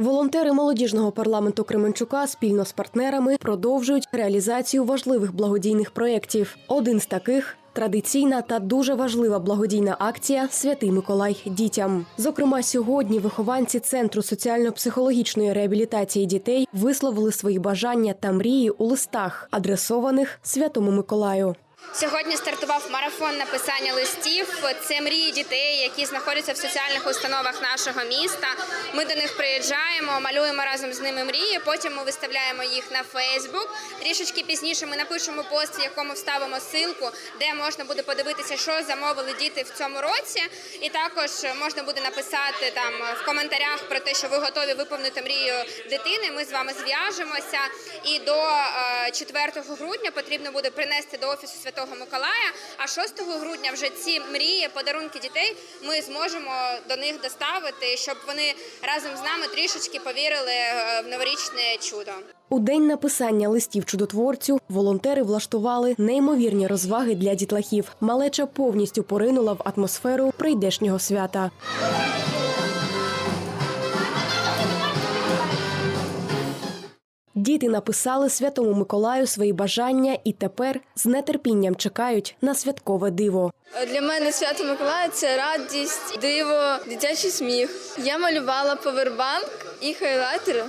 Волонтери молодіжного парламенту Кременчука спільно з партнерами продовжують реалізацію важливих благодійних проєктів. Один з таких. Традиційна та дуже важлива благодійна акція Святий Миколай дітям. Зокрема, сьогодні вихованці центру соціально-психологічної реабілітації дітей висловили свої бажання та мрії у листах, адресованих Святому Миколаю. Сьогодні стартував марафон написання листів. Це мрії дітей, які знаходяться в соціальних установах нашого міста. Ми до них приїжджаємо, малюємо разом з ними мрії. Потім ми виставляємо їх на Фейсбук. Трішечки пізніше ми напишемо пост, в якому вставимо ссылку, де можна буде подивитися, що замовили діти в цьому році. І також можна буде написати там в коментарях про те, що ви готові виповнити мрію дитини. Ми з вами зв'яжемося. І до е, 4 грудня потрібно буде принести до офісу Святого Миколая. А 6 грудня вже ці мрії, подарунки дітей ми зможемо до них доставити, щоб вони разом з нами трішечки повірили е, в новорічне чудо. У день написання листів чудотворцю волонтери влаштували неймовірні розваги для дітлахів. Малеча повністю поринула в атмосферу прийдешнього свята. Діти написали святому Миколаю свої бажання і тепер з нетерпінням чекають на святкове диво. Для мене свято Миколая це радість, диво, дитячий сміх. Я малювала повербанк і хайлайтер.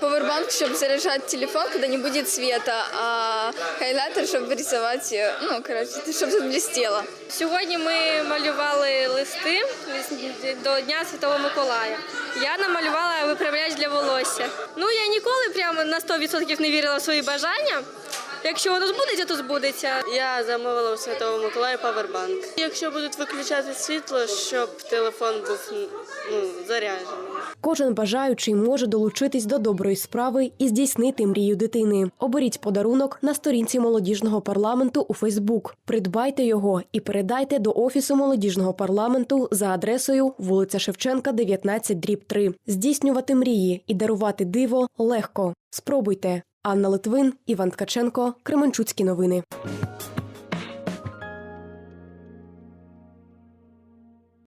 Повербанк, щоб заряжать телефон, когда не будет света, а хайлайтер, щоб вирисувати, ну, коротше, щоб тут блістіло. Сьогодні ми малювали листи до Дня Святого Миколая. Я намалювала виправляч для волосся. Ну я ніколи прямо на 100% не вірила в свої бажання. Якщо воно збудеться, то збудеться. Я замовила у Святого Миколая павербанк. Якщо будуть виключати світло, щоб телефон був ну, заряджений. Кожен бажаючий може долучитись до доброї справи і здійснити мрію дитини. Оберіть подарунок на сторінці молодіжного парламенту у Фейсбук. Придбайте його і передайте до офісу молодіжного парламенту за адресою вулиця Шевченка, 19, дріб 3. Здійснювати мрії і дарувати диво легко. Спробуйте. Анна Литвин, Іван Ткаченко, Кременчуцькі новини.